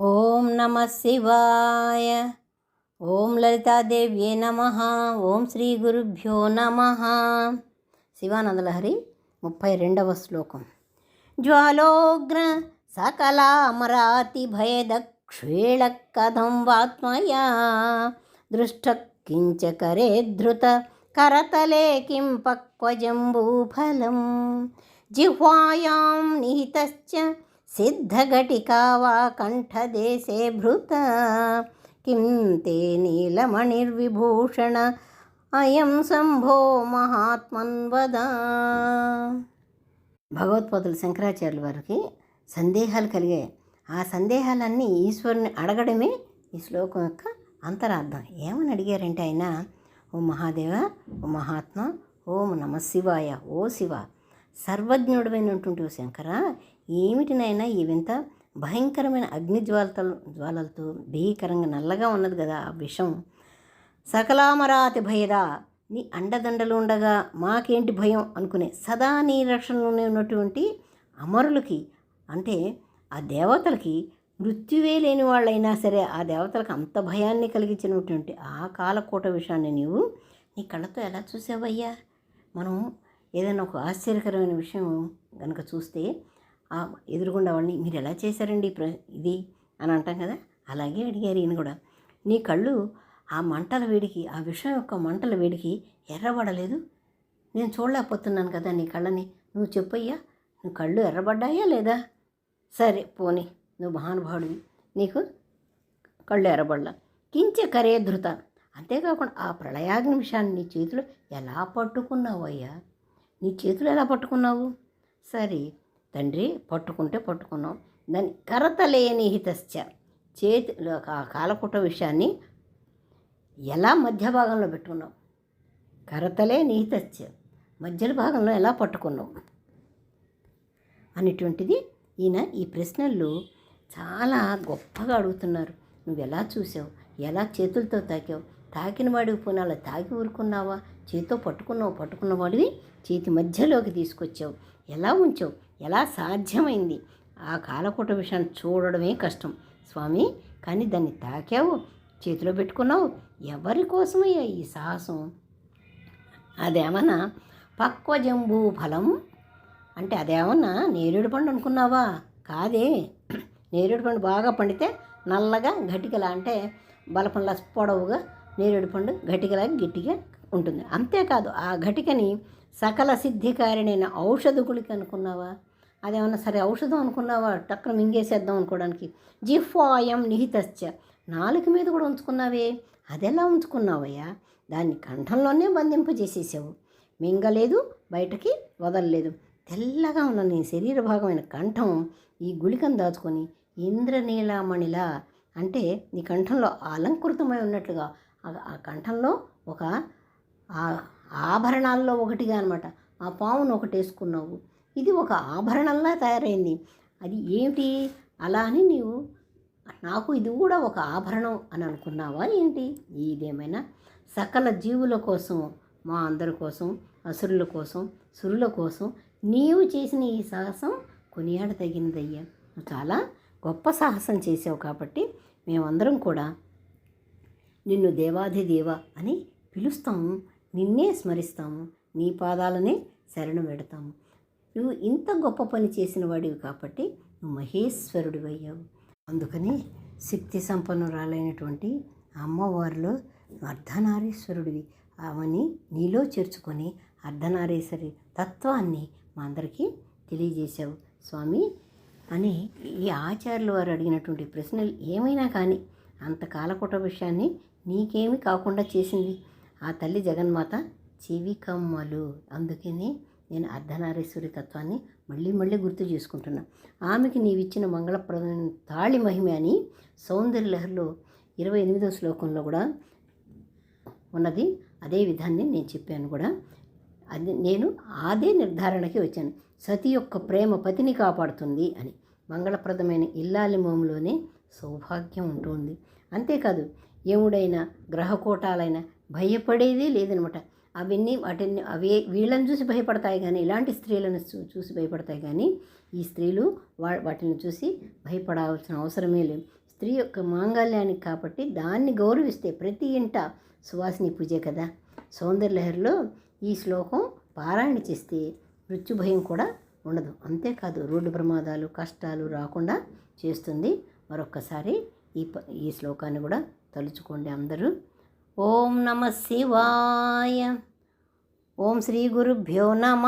ఓం నమ శివాయ. ఓం లలితాదేవ్యే నమ. ఓం శ్రీ గురుభ్యో నమ. శివానందలహరి ముప్పై రెండవ శ్లోకం. జ్వాలోగ్ర సకలామరాతి భయదక్షేళ కథం వాత్మయా. దృష్ట కించకరే ధృత కరతలే కిం పక్వజంబూఫలం. జిహ్వాయాం నిహితశ్చ సిద్ధఘటికా వా కంఠదేశే భృత. కిం తే నీలమణిర్విభూషణ అయం శంభో మహాత్మన్ వద. భగవత్పాదులు శంకరాచార్యుల వారికి సందేహాలు కలిగాయి. ఆ సందేహాలన్నీ ఈశ్వరుని అడగడమే ఈ శ్లోకం యొక్క అంతరార్థం. ఏమని అడిగారంటే ఆయన ఓ మహాదేవ ఓ మహాత్మ ఓం నమ శివాయ ఓ శివ సర్వజ్ఞుడమైనటువంటి ఓ శంకర ఏమిటినైనా ఈ వింత? భయంకరమైన అగ్ని జ్వాలతో జ్వాలలతో భీకరంగా నల్లగా ఉన్నది కదా ఆ విషం. సకలామరాతి భయదా నీ అండదండలు ఉండగా మాకేంటి భయం? అనుకునే సదా నీ రక్షణలోనే ఉన్నటువంటి అమరులకి అంటే ఆ దేవతలకి మృత్యువే లేని వాళ్ళైనా సరే ఆ దేవతలకు అంత భయాన్ని కలిగించినటువంటి ఆ కాలకూట విషయాన్ని నీవు నీ కళ్ళతో ఎలా చూసావయ్యా? మనం ఏదైనా ఒక ఆశ్చర్యకరమైన విషయం కనుక చూస్తే ఎదురుగుండా వాళ్ళని మీరు ఎలా చేశారండి ప్ర ఇది? అని అంటాం కదా? అలాగే అడిగారు ఈయన కూడా. నీ కళ్ళు ఆ మంటల వేడికి ఆ విషయం యొక్క మంటల వేడికి ఎర్రబడలేదు? నేను చూడలేకపోతున్నాను కదా నీ కళ్ళని. నువ్వు చెప్పయ్యా నువ్వు కళ్ళు ఎర్రబడ్డాయా లేదా? సరే పోనీ. నువ్వు మహానుభావుడివి. నీకు కళ్ళు ఎర్రబడ్డా కించే కరే ధృత. అంతేకాకుండా ఆ ప్రళయాగ్ని విషయాన్ని నీ చేతులు ఎలా పట్టుకున్నావు అయ్యా నీ చేతులు ఎలా పట్టుకున్నావు? సరే తండ్రి పట్టుకుంటే పట్టుకున్నాం. దాని కరతలేని హితశ్చ. చేతి కాలకుట విషయాన్ని ఎలా మధ్య భాగంలో పెట్టుకున్నావు కరతలే నిహితశ్చ మధ్య భాగంలో ఎలా పట్టుకున్నావు అనేటువంటిది ఈయన ఈ ప్రశ్నలు చాలా గొప్పగా అడుగుతున్నారు. నువ్వు ఎలా చూసావు? ఎలా చేతులతో తాకావు? తాకిన వాడికి పోనాలా తాకి ఊరుకున్నావా? చేతితో పట్టుకున్నావు పట్టుకున్న వాడివి చేతి మధ్యలోకి తీసుకొచ్చావు. ఎలా ఉంచావు? ఎలా సాధ్యమైంది? ఆ కాలకూట విషయాన్ని చూడడమే కష్టం. స్వామి కానీ దాన్ని తాకావు చేతిలో పెట్టుకున్నావు. ఎవరి కోసమయ్యా ఈ సాహసం? అదేమన్నా పక్వజంబూ ఫలం? అంటే అదేమన్నా నేరేడు పండు అనుకున్నావా? కాదే. నేరేడు పండు బాగా పండితే నల్లగా గట్టికలా అంటే బలపండ్ల పొడవుగా నేరేడు పండు గట్టికలా గట్టిగా ఉంటుంది. అంతేకాదు ఆ ఘటికని సకల సిద్ధికారిణైన ఔషధ గుళిక అనుకున్నావా? అదేమన్నా సరే ఔషధం అనుకున్నావా? టక్కున మింగేసేద్దాం అనుకోవడానికి. జిఫాయం నిహితశ్చ. నాలుక మీద కూడా ఉంచుకున్నావే. అదెలా ఉంచుకున్నావయ్యా? దాన్ని కంఠంలోనే బంధింపజేసేసావు. మింగలేదు బయటకి వదలలేదు. తెల్లగా ఉన్న నీ శరీర భాగమైన కంఠం ఈ గుళికను దాచుకొని ఇంద్రనీలామణిలా అంటే నీ కంఠంలో అలంకృతమై ఉన్నట్లుగా ఆ కంఠంలో ఒక ఆభరణాల్లో ఒకటిగా అనమాట ఆ పావును ఒకటి వేసుకున్నావు. ఇది ఒక ఆభరణంలా తయారైంది. అది ఏమిటి? అలా అని నీవు నాకు ఇది కూడా ఒక ఆభరణం అని అనుకున్నావా ఏంటి? ఇదేమైనా సకల జీవుల కోసం మా అందరి కోసం అసురుల కోసం సురుల కోసం నీవు చేసిన ఈ సాహసం కొనియాడ తగినదయ్యా. చాలా గొప్ప సాహసం చేసావు కాబట్టి మేమందరం కూడా నిన్ను దేవాధిదేవ అని పిలుస్తాము. నిన్నే స్మరిస్తాము నీ పాదాలనే శరణు పెడతాము. నువ్వు ఇంత గొప్ప పని చేసిన వాడివి కాబట్టి నువ్వు మహేశ్వరుడు అయ్యావు అందుకని శక్తి సంపన్నురాలైనటువంటి అమ్మవారిలో అర్ధనారీశ్వరుడివి. అవని నీలో చేర్చుకొని అర్ధనారీశ్వరి తత్వాన్ని మా అందరికీ తెలియజేశావు స్వామి అని ఈ ఆచార్యుల వారు అడిగినటువంటి ప్రశ్నలు ఏమైనా కానీ అంత కాలకుట విషయాన్ని నీకేమి కాకుండా చేసింది. ఆ తల్లి జగన్మాత చెవికమ్మలు. అందుకని నేను అర్ధనారీశ్వరి తత్వాన్ని మళ్ళీ మళ్ళీ గుర్తు చేసుకుంటున్నా. ఆమెకి నీవిచ్చిన మంగళప్రదమైన తాళి మహిమ అని సౌందర్య లహరిలో ఇరవై ఎనిమిదో శ్లోకంలో కూడా ఉన్నది. అదే విధాన్ని నేను చెప్పాను కూడా. అది నేను అదే నిర్ధారణకి వచ్చాను. సతి యొక్క ప్రేమ పతిని కాపాడుతుంది అని. మంగళప్రదమైన ఇల్లాలి మోములోనే సౌభాగ్యం ఉంటుంది. అంతేకాదు ఏముడైన గ్రహకోటాలైన భయపడేదే లేదనమాట. అవన్నీ వాటిని అవి వీళ్ళని చూసి భయపడతాయి కానీ ఇలాంటి స్త్రీలను చూసి భయపడతాయి కానీ ఈ స్త్రీలు వా వాటిని చూసి భయపడాల్సిన అవసరమే లేదు. స్త్రీ యొక్క మాంగళ్యానికి కాబట్టి దాన్ని గౌరవిస్తే ప్రతి ఇంట సువాసిని పూజే కదా. సౌందర్యలహరిలో ఈ శ్లోకం పారాయణ చేస్తే మృత్యుభయం కూడా ఉండదు. అంతేకాదు రోడ్డు ప్రమాదాలు కష్టాలు రాకుండా చేస్తుంది. మరొక్కసారి ఈ ఈ శ్లోకాన్ని కూడా తలుచుకోండి అందరూ. ఓం నమ శివాయ. ఓం శ్రీ గురుభ్యో నమ.